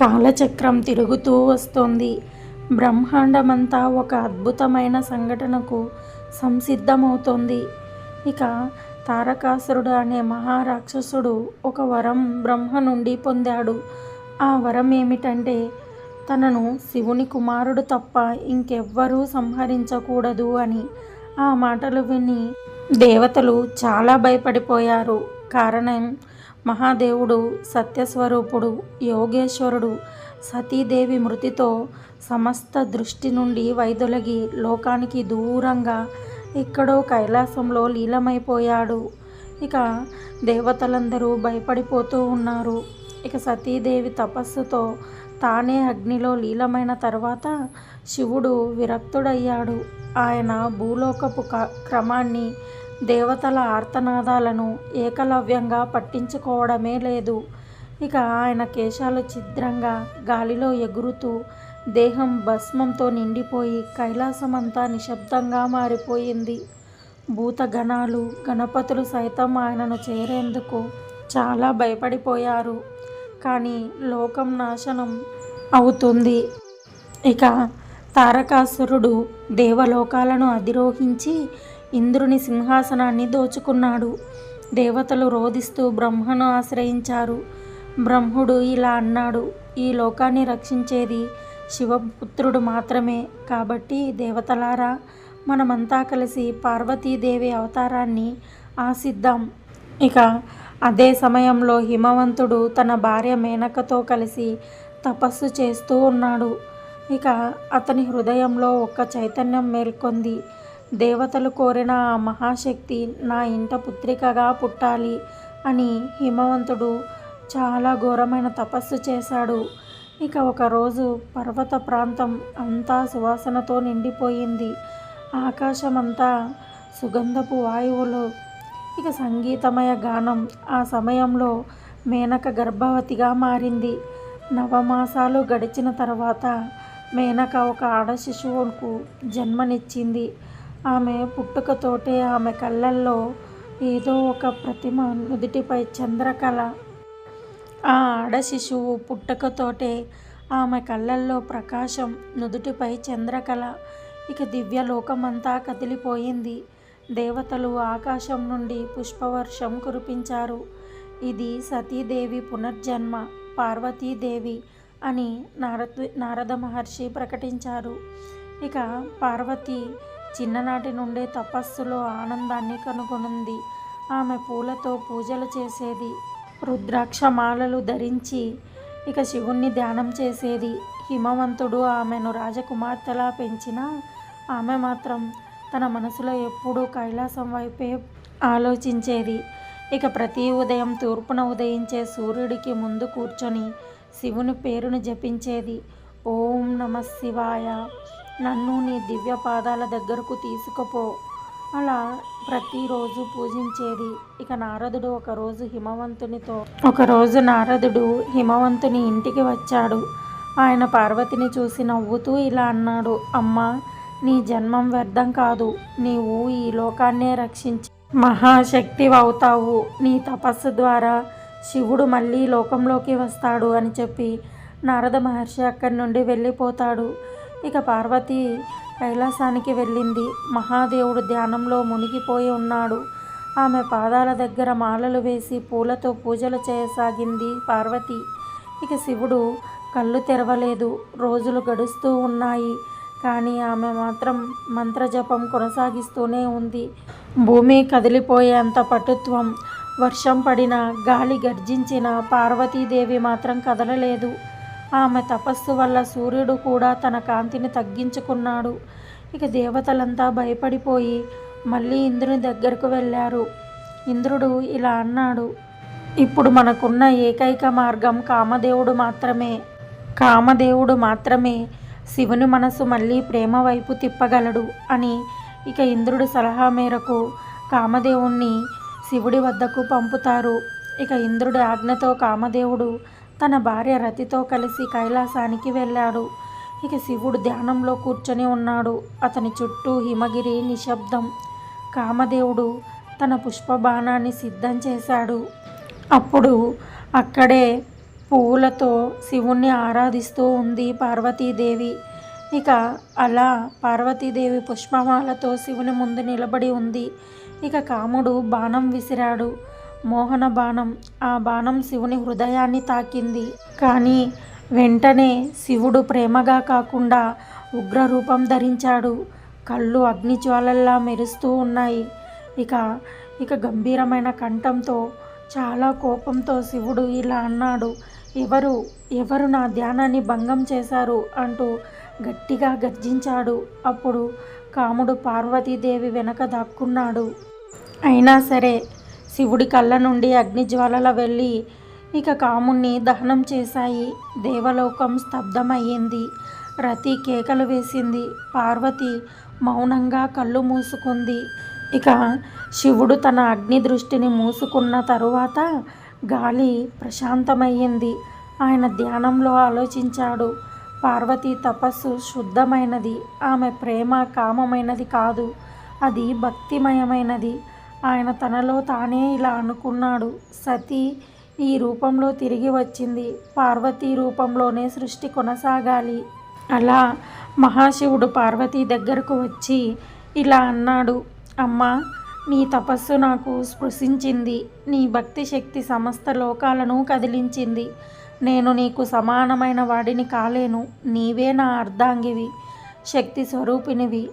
కాలచక్రం తిరుగుతూ వస్తోంది. బ్రహ్మాండమంతా ఒక అద్భుతమైన సంఘటనకు సంసిద్ధమవుతోంది. ఇక తారకాసురుడు అనే మహారాక్షసుడు ఒక వరం బ్రహ్మ నుండి పొందాడు. ఆ వరం ఏమిటంటే తనను శివుని కుమారుడు తప్ప ఇంకెవ్వరూ సంహరించకూడదు అని. ఆ మాటలు విని దేవతలు చాలా భయపడిపోయారు. కారణం మహాదేవుడు సత్యస్వరూపుడు యోగేశ్వరుడు సతీదేవి మృతితో సమస్త దృష్టి నుండి వైదొలగి లోకానికి దూరంగా ఎక్కడో కైలాసంలో లీలమైపోయాడు ఇక దేవతలందరూ భయపడిపోతూ ఉన్నారు. ఇక సతీదేవి తపస్సుతో తానే అగ్నిలో లీలమైన తర్వాత శివుడు విరక్తుడయ్యాడు. ఆయన భూలోకపు క- క్రమాన్ని దేవతల ఆర్తనాదాలను ఏకలవ్యంగా పట్టించుకోవడమే లేదు. ఇక ఆయన కేశాలు ఛిద్రంగా గాలిలో ఎగురుతూ దేహం భస్మంతో నిండిపోయి కైలాసమంతా నిశ్శబ్దంగా మారిపోయింది. భూతగణాలు గణపతులు సైతం ఆయనను చేరేందుకు చాలా భయపడిపోయారు. కానీ లోకం నాశనం అవుతుంది. ఇక తారకాసురుడు దేవలోకాలను అధిరోహించి ఇంద్రుని సింహాసనాన్ని దోచుకున్నాడు. దేవతలు రోధిస్తూ బ్రహ్మను ఆశ్రయించారు. బ్రహ్ముడు ఇలా అన్నాడు ఈ లోకాన్ని రక్షించేది శివపుత్రుడు మాత్రమే. కాబట్టి దేవతలారా మనమంతా కలిసి పార్వతీదేవి అవతారాన్ని ఆశిద్దాం. ఇక అదే సమయంలో హిమవంతుడు తన భార్య మేనకతో కలిసి తపస్సు చేస్తూ ఉన్నాడు. ఇక అతని హృదయంలో ఒక చైతన్యం మేల్కొంది. దేవతలు కోరిన ఆ మహాశక్తి నా ఇంట పుత్రికగా పుట్టాలి అని హిమవంతుడు చాలా ఘోరమైన తపస్సు చేశాడు. ఇక ఒకరోజు పర్వత ప్రాంతం అంతా సువాసనతో నిండిపోయింది. ఆకాశమంతా సుగంధపు వాయువులు. ఇక సంగీతమయ గానం ఆ సమయంలో మేనక గర్భవతిగా మారింది. నవమాసాలు గడిచిన తర్వాత మేనక ఒక ఆడ శిశువుకు జన్మనిచ్చింది. ఆమె పుట్టుకతోటే ఆమె కళ్ళల్లో ఏదో ఒక ప్రతిమ నుదుటిపై చంద్రకళ. ఆ ఆడ శిశువు పుట్టుకతోటే ఆమె కళ్ళల్లో ప్రకాశం నుదుటిపై చంద్రకళ. ఇక దివ్యలోకమంతా కదిలిపోయింది. దేవతలు ఆకాశం నుండి పుష్పవర్షం కురిపించారు. ఇది సతీదేవి పునర్జన్మ పార్వతీదేవి అని నారద నారద మహర్షి ప్రకటించారు. ఇక పార్వతి చిన్ననాటి నుండే తపస్సులో ఆనందాన్ని కనుగొనుంది. ఆమె పూలతో పూజలు చేసేది. రుద్రాక్ష మాలలు ధరించి ఇక శివుణ్ణి ధ్యానం చేసేది. హిమవంతుడు ఆమెను రాజకుమార్తెలా పెంచినా ఆమె మాత్రం తన మనసులో ఎప్పుడూ కైలాసం వైపే ఆలోచించేది. ఇక ప్రతి ఉదయం తూర్పున ఉదయించే సూర్యుడికి ముందు కూర్చొని శివుని పేరును జపించేది. ఓం నమ శివాయ. నన్ను నీ దివ్య పాదాల దగ్గరకు తీసుకుపో. అలా ప్రతిరోజు పూజించేది. ఇక నారదుడు ఒకరోజు హిమవంతునితో ఒకరోజు నారదుడు హిమవంతుని ఇంటికి వచ్చాడు. ఆయన పార్వతిని చూసి నవ్వుతూ ఇలా అన్నాడు అమ్మా నీ జన్మం వ్యర్థం కాదు. నీవు ఈ లోకాన్నే రక్షించి మహాశక్తి అవుతావు. నీ తపస్సు ద్వారా శివుడు మళ్ళీ లోకంలోకి వస్తాడు అని చెప్పి నారద మహర్షి అక్కడి నుండి వెళ్ళిపోతాడు. ఇక పార్వతి కైలాసానికి వెళ్ళింది. మహాదేవుడు ధ్యానంలో మునిగిపోయి ఉన్నాడు. ఆమె పాదాల దగ్గర మాలలు వేసి పూలతో పూజలు చేయసాగింది పార్వతి. ఇక శివుడు కళ్ళు తెరవలేదు. రోజులు గడుస్తూ ఉన్నాయి. కానీ ఆమె మాత్రం మంత్రజపం కొనసాగిస్తూనే ఉంది. భూమి కదిలిపోయేంత పటుత్వం వర్షం పడిన గాలి గర్జించిన పార్వతీదేవి మాత్రం కదలలేదు. ఆమె తపస్సు వల్ల సూర్యుడు కూడా తన కాంతిని తగ్గించుకున్నాడు. ఇక దేవతలంతా భయపడిపోయి మళ్ళీ ఇంద్రుని దగ్గరకు వెళ్ళారు. ఇంద్రుడు ఇలా అన్నాడు ఇప్పుడు మనకున్న ఏకైక మార్గం కామదేవుడు మాత్రమే. కామదేవుడు మాత్రమే శివుని మనసు మళ్ళీ ప్రేమ వైపు తిప్పగలడు అని ఇక ఇంద్రుడి సలహా మేరకు కామదేవుణ్ణి శివుడి వద్దకు పంపుతారు. ఇక ఇంద్రుడి ఆజ్ఞతో కామదేవుడు తన భార్య రతితో కలిసి కైలాసానికి వెళ్ళాడు. ఇక శివుడు ధ్యానంలో కూర్చొని ఉన్నాడు. అతని చుట్టూ హిమగిరి నిశ్శబ్దం. కామదేవుడు తన పుష్పబాణాన్ని సిద్ధం చేశాడు. అప్పుడు అక్కడే పువ్వులతో శివుణ్ణి ఆరాధిస్తూ ఉంది పార్వతీదేవి. ఇక అలా పార్వతీదేవి పుష్పమాలతో శివుని ముందు నిలబడి ఉంది. ఇక కాముడు బాణం విసిరాడు. మోహన బాణం ఆ బాణం శివుని హృదయాన్ని తాకింది. కానీ వెంటనే శివుడు ప్రేమగా కాకుండా ఉగ్రరూపం ధరించాడు. కళ్ళు అగ్నిజ్వాలల్లా మెరుస్తూ ఉన్నాయి. ఇక ఇక గంభీరమైన కంఠంతో చాలా కోపంతో శివుడు ఇలా అన్నాడు ఎవరు ఎవరు నా ధ్యానాన్ని భంగం చేశారు? అంటూ గట్టిగా గర్జించాడు. అప్పుడు కాముడు పార్వతీదేవి వెనక దాక్కున్నాడు. అయినా సరే శివుడి కళ్ళ నుండి అగ్నిజ్వాలల వెళ్ళి ఇక కాముణ్ణి దహనం చేశాయి. దేవలోకం స్తబ్దమయ్యింది రతి కేకలు వేసింది. పార్వతి మౌనంగా కళ్ళు మూసుకుంది. ఇక శివుడు తన అగ్ని దృష్టిని మూసుకున్న తరువాత గాలి ప్రశాంతమయ్యింది. ఆయన ధ్యానంలో ఆలోచించాడు. పార్వతి తపస్సు శుద్ధమైనది. ఆమె ప్రేమ కామమైనది కాదు. అది భక్తిమయమైనది. ఆయన తనలో తానే ఇలా అనుకున్నాడు. సతీ ఈ రూపంలో తిరిగి వచ్చింది. పార్వతీ రూపంలోనే సృష్టి కొనసాగాలి. అలా మహాశివుడు పార్వతీ దగ్గరకు వచ్చి ఇలా అన్నాడు. అమ్మా నీ తపస్సు నాకు స్పృశించింది. నీ భక్తి శక్తి సమస్త లోకాలను కదిలించింది. నేను నీకు సమానమైన వాడిని కాలేను. నీవే నా అర్ధాంగివి శక్తి స్వరూపినివి.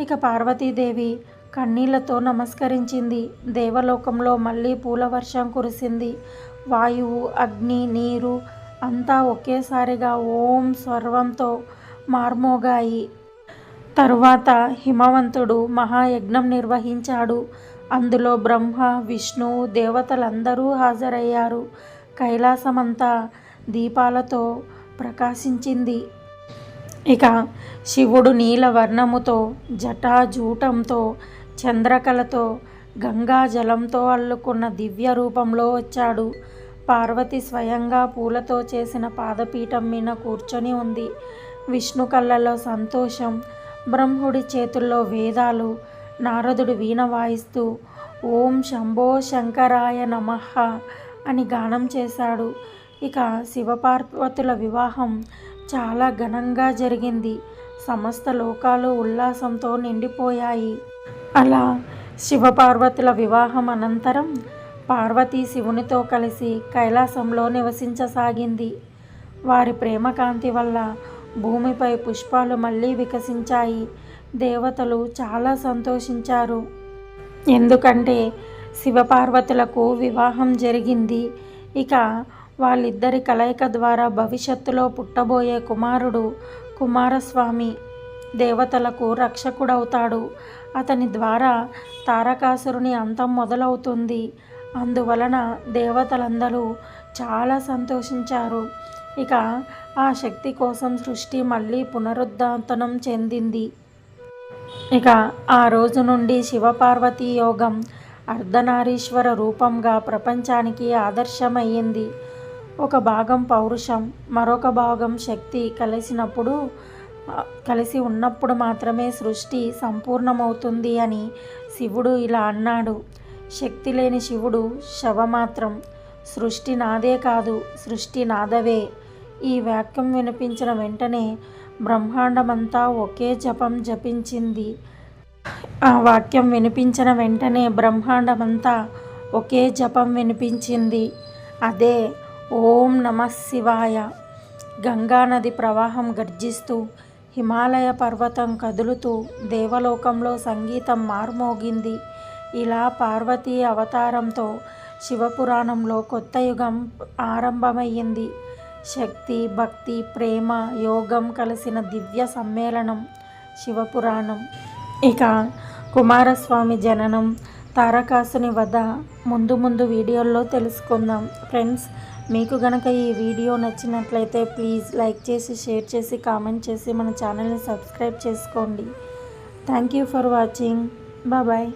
ఇక పార్వతీదేవి కన్నీళ్ళతో నమస్కరించింది. దేవలోకంలో మళ్ళీ పూల వర్షం కురిసింది. వాయువు అగ్ని నీరు అంతా ఒకేసారిగా ఓం స్వర్వంతో మార్మోగాయి. తరువాత హిమవంతుడు మహాయజ్ఞం నిర్వహించాడు. అందులో బ్రహ్మ విష్ణు దేవతలందరూ హాజరయ్యారు. కైలాసమంతా దీపాలతో ప్రకాశించింది. ఇక శివుడు నీలవర్ణముతో జటాజూటంతో చంద్రకళతో గంగా జలంతో అల్లుకున్న దివ్య రూపంలో వచ్చాడు. పార్వతి స్వయంగా పూలతో చేసిన పాదపీఠం మీద కూర్చొని ఉంది. విష్ణు కళ్ళలో సంతోషం బ్రహ్ముడి చేతుల్లో వేదాలు నారదుడు వీణ వాయిస్తూ ఓం శంభో శంకరాయ నమః అని గానం చేశాడు. ఇక శివపార్వతుల వివాహం చాలా ఘనంగా జరిగింది. సమస్త లోకాలు ఉల్లాసంతో నిండిపోయాయి. అలా శివపార్వతుల వివాహం అనంతరం పార్వతీ శివునితో కలిసి కైలాసంలో నివసించసాగింది. వారి ప్రేమ కాంతి వల్ల భూమిపై పుష్పాలు మళ్ళీ వికసించాయి. దేవతలు చాలా సంతోషించారు. ఎందుకంటే శివపార్వతులకు వివాహం జరిగింది. ఇక వాళ్ళిద్దరి కలయిక ద్వారా భవిష్యత్తులో పుట్టబోయే కుమారుడు కుమారస్వామి దేవతలకు రక్షకుడవుతాడు. అతని ద్వారా తారకాసురుని అంతం మొదలవుతుంది. అందువలన దేవతలందరూ చాలా సంతోషించారు. ఇక ఆ శక్తి కోసం సృష్టి మళ్ళీ పునరుద్ధాతనం చెందింది. ఇక ఆ రోజు నుండి శివపార్వతీ యోగం అర్ధనారీశ్వర రూపంగా ప్రపంచానికి ఆదర్శమయ్యింది. ఒక భాగం పౌరుషం మరొక భాగం శక్తి కలిసినప్పుడు కలిసి ఉన్నప్పుడు మాత్రమే సృష్టి సంపూర్ణమవుతుంది అని శివుడు ఇలా అన్నాడు. శక్తి లేని శివుడు శవమాత్రం. సృష్టి నాదే కాదు సృష్టి నాదవే. ఈ వాక్యం వినిపించిన వెంటనే బ్రహ్మాండమంతా ఒకే జపం జపించింది. ఆ వాక్యం వినిపించిన వెంటనే బ్రహ్మాండమంతా ఒకే జపం వినిపించింది. అదే ఓం నమ శివాయ. గంగానది ప్రవాహం గర్జిస్తూ హిమాలయ పర్వతం కదులుతూ దేవలోకంలో సంగీతం మార్మోగింది. ఇలా పార్వతీ అవతారంతో శివపురాణంలో కొత్త యుగం ఆరంభమయ్యింది. శక్తి భక్తి ప్రేమ యోగం కలిసిన దివ్య సమ్మేళనం శివపురాణం. ఇక కుమారస్వామి జననం తారకాసుని వద్ద ముందు ముందు వీడియోల్లో తెలుసుకుందాం. ఫ్రెండ్స్ మీకు గనక ఈ వీడియో నచ్చినట్లయితే ప్లీజ్ లైక్ చేసి షేర్ చేసి కామెంట్ చేసి మన ఛానల్ని సబ్స్క్రైబ్ చేసుకోండి. Thank you for watching. Bye.